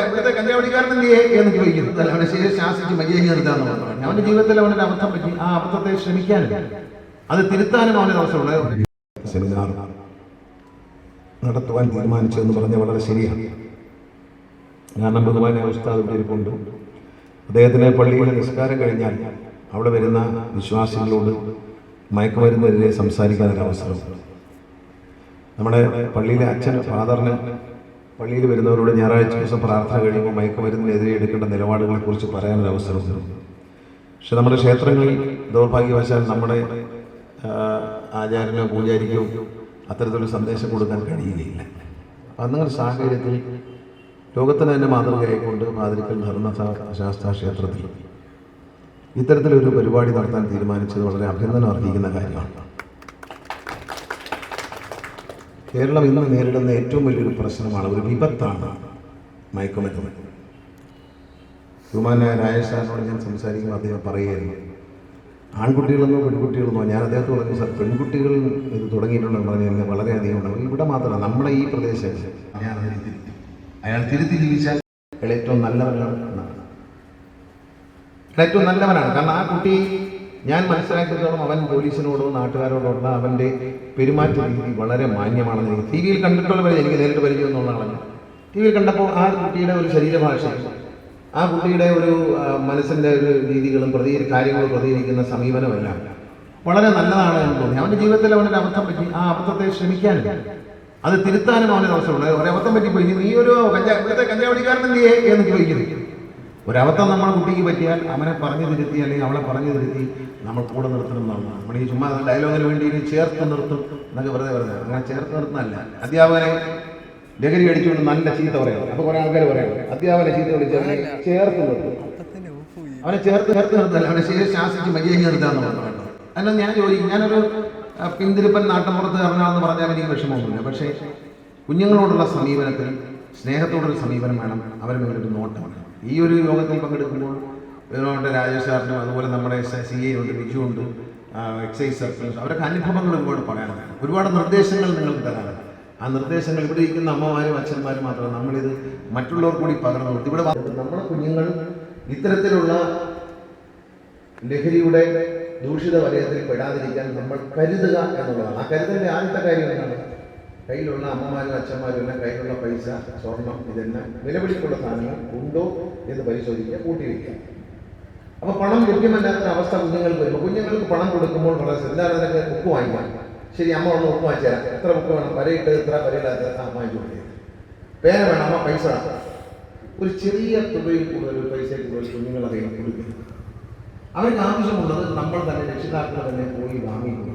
ഇവിടുത്തെ കഞ്ചാവടിക്കാരൻ എന്തിയെ എന്ന് ചോദിക്കുന്നത് അല്ല അവനെ ശാസിച്ച് മര്യാദ നിർത്താന്ന് അവന്റെ ജീവിതത്തിൽ അവന്റെ അബദ്ധം പറ്റി ആ അബദ്ധത്തെ ശ്രമിക്കാനും അത് തിരുത്താനും അവനൊരു അവസരമുള്ള സെമിനാർ നടത്തുവാൻ തീരുമാനിച്ചതെന്ന് പറഞ്ഞ വളരെ ശരിയാണ്. കാരണം ബഹുമാന ഉസ്താദ് ഇവിടെ ഇരിപ്പുണ്ട്. അദ്ദേഹത്തിന് പള്ളിയിലെ നിസ്കാരം കഴിഞ്ഞാൽ അവിടെ വരുന്ന വിശ്വാസികളോട് മയക്കുമരുന്നെതിരെ സംസാരിക്കാനൊരു അവസരം നമ്മുടെ പള്ളിയിലെ അച്ഛൻ ഫാദറിന് പള്ളിയിൽ വരുന്നവരോട് ഞായറാഴ്ച ദിവസം പ്രാർത്ഥന കഴിയുമ്പോൾ മയക്കുമരുന്നിനെതിരെ എടുക്കേണ്ട നിലപാടുകളെക്കുറിച്ച് പറയാനൊരു അവസരം പക്ഷെ നമ്മുടെ ക്ഷേത്രങ്ങളിൽ ദൗർഭാഗ്യവശാൽ നമ്മുടെ ആചാരനോ പൂജാരിക്കോ അത്തരത്തിലൊരു സന്ദേശം കൊടുക്കാൻ കഴിയുകയില്ല. അങ്ങനെ സാഹചര്യത്തിൽ ലോകത്തിന് തന്നെ മാതൃകയായിക്കൊണ്ട് മാതിരിക്കൽ ധർമ്മ ശാസ്ത്ര ക്ഷേത്രത്തിൽ ഇത്തരത്തിലൊരു പരിപാടി നടത്താൻ തീരുമാനിച്ചത് വളരെ അഭിനന്ദനം അർഹിക്കുന്ന കാര്യമാണ്. കേരളം ഇന്ന് നേരിടുന്ന ഏറ്റവും വലിയൊരു പ്രശ്നമാണ് ഒരു വിപത്താണ് മയക്കുമരുന്ന്. ബഹുമാനായ രാജസ്ഥാനോട് ഞാൻ സംസാരിക്കുമ്പോൾ അദ്ദേഹം പറയുകയായിരുന്നു ആൺകുട്ടികളെന്നോ പെൺകുട്ടികളെന്നോ ഞാൻ അദ്ദേഹത്തോട് പറഞ്ഞു സാർ പെൺകുട്ടികൾ ഇത് തുടങ്ങിയിട്ടുണ്ടെന്ന് പറഞ്ഞു എന്നെ വളരെയധികം ഉണ്ട് ഇവിടെ മാത്രമല്ല നമ്മുടെ ഈ പ്രദേശത്ത് ഞാൻ അയാൾ തിരുത്തി ജീവിച്ചാൽ ഏറ്റവും നല്ലവനാണ്. ഏറ്റവും നല്ലവനാണ്. കാരണം ആ കുട്ടി ഞാൻ മനസ്സിലാക്കിയതോളം അവൻ പോലീസിനോടോ നാട്ടുകാരോടോ ഉള്ള അവന്റെ പെരുമാറ്റ രീതി വളരെ മാന്യമാണെന്ന് എനിക്ക് ടി വിയിൽ കണ്ടിട്ടുള്ളവരെ എനിക്ക് നേരിട്ട് പരിചയം എന്നുള്ളതാണ് ടി വിയിൽ കണ്ടപ്പോൾ ആ കുട്ടിയുടെ ഒരു ശരീരഭാഷ ആ കുട്ടിയുടെ ഒരു മനസ്സിന്റെ ഒരു രീതികളും പ്രതി കാര്യങ്ങളും പ്രതികരിക്കുന്ന സമീപനമെല്ലാം വളരെ നല്ലതാണ് എന്ന് തോന്നി. അവന്റെ ജീവിതത്തിൽ അവനൊരു അബദ്ധം പറ്റി ആ അബദ്ധത്തെ ശ്രമിക്കാനും അത് തിരുത്താനും അവനൊരു അവസരമുണ്ട് ഒരു അബദ്ധം പറ്റിപ്പോയി. നീ ഒരു കഞ്ചാ ഇവിടുത്തെ കഞ്ചാവടിക്കാരൻ എന്തിയെ എന്ന് ചോദിക്കുന്നു. ഒരബദ്ധം നമ്മുടെ കുട്ടിക്ക് പറ്റിയാൽ അവനെ പറഞ്ഞു തിരുത്തി അല്ലെങ്കിൽ അവളെ പറഞ്ഞു തിരുത്തി നമ്മൾ കൂടെ നിർത്തണം എന്നാണ് നമ്മൾ ഈ ചുമ്മാ ഡയലോഗിന് വേണ്ടി ഇനി ചേർത്ത് നിർത്തും എന്നൊക്കെ വെറുതെ വെറുതെ. അങ്ങനെ ചേർത്ത് നിർത്തുന്നല്ല അധ്യാപകനെ ലഹരി അടിച്ചുകൊണ്ട് നല്ല ചീത്ത പറയണം അപ്പോൾ കുറേ ആൾക്കാർ പറയണം അധ്യാപകനെ ചീത്ത വിളിച്ച് അവനെ ചേർത്ത് നിർത്തും. അവനെ ചേർത്ത് ചേർത്ത് നിർത്തല്ല. അവനെ ശാസിച്ച് മര്യാദ നിർത്താന്ന് പറഞ്ഞു അല്ല ഞാൻ ചോദിക്കും ഞാനൊരു പിന്തിരിപ്പൻ നാട്ടമ്പുറത്ത് ഇറങ്ങാമെന്ന് പറഞ്ഞാൽ എനിക്ക് വിഷമമൊന്നുമില്ല. പക്ഷേ കുഞ്ഞുങ്ങളോടുള്ള സമീപനത്തിൽ സ്നേഹത്തോടുള്ള സമീപനം വേണം. അവരെ മേലൊരു നോട്ടമാണ് ഈ ഒരു യോഗത്തിൽ പങ്കെടുക്കുമ്പോൾ ഇതിനോട്ട് രാജേഷ് സാറിനും അതുപോലെ നമ്മുടെ സി എ ഉണ്ട് ബിജു ഉണ്ട് എക്സൈസ് സർക്കിൾസ് അവരൊക്കെ അനുഭവങ്ങൾ ഒരുപാട് പറയാനുണ്ട് ഒരുപാട് നിർദ്ദേശങ്ങൾ നിങ്ങൾക്ക് തരാനുണ്ട് ആ നിർദ്ദേശങ്ങൾ ഇവിടെ ഇരിക്കുന്ന അമ്മമാരും അച്ഛന്മാരും മാത്രമല്ല നമ്മളിത് മറ്റുള്ളവർ കൂടി പകർന്നു കൊടുത്തു ഇവിടെ നമ്മുടെ കുഞ്ഞുങ്ങൾ ഇത്തരത്തിലുള്ള ലഹരിയുടെ ദൂഷിത വലയത്തിൽ പെടാതിരിക്കാൻ നമ്മൾ കരുതുക എന്നുള്ളതാണ്. ആ കരുതലിന്റെ ആദ്യത്തെ കാര്യം എന്താണ്? കയ്യിലുള്ള അമ്മമാരും അച്ഛന്മാരും എല്ലാം കയ്യിലുള്ള പൈസ സ്വർണം ഇതെല്ലാം വിലപിടിപ്പുള്ള സാധനങ്ങൾ ഉണ്ടോ എന്ന് പരിശോധിക്കുക കൂട്ടി വയ്ക്കുക അപ്പൊ പണം ലഭ്യമല്ലാത്ത അവസ്ഥ കുഞ്ഞുങ്ങൾക്ക് വരുമ്പോൾ കുഞ്ഞുങ്ങൾക്ക് പണം കൊടുക്കുമ്പോൾ വളരെ ശ്രദ്ധ നിനക്ക് ഉപ്പ് വാങ്ങിക്കാം ശരി അമ്മ ഒന്ന് ഉപ്പ് വാങ്ങിച്ചു തരാം. എത്ര ഉപ്പ് വേണം? വരയിട്ട് എത്ര വരയില്ലാത്ത ആ വാങ്ങിച്ചു കൊടുക്കുക വേണം അമ്മ പൈസ ഒരു ചെറിയ തുകയിൽ കൂടുതൽ ഒരു പൈസയിൽ കൂടുതൽ കുഞ്ഞുങ്ങൾ കൊടുക്കുന്നു അവർക്ക് ആവശ്യമുള്ളത് നമ്മൾ തന്നെ രക്ഷിതാക്കൾ തന്നെ പോയി വാങ്ങിക്കുക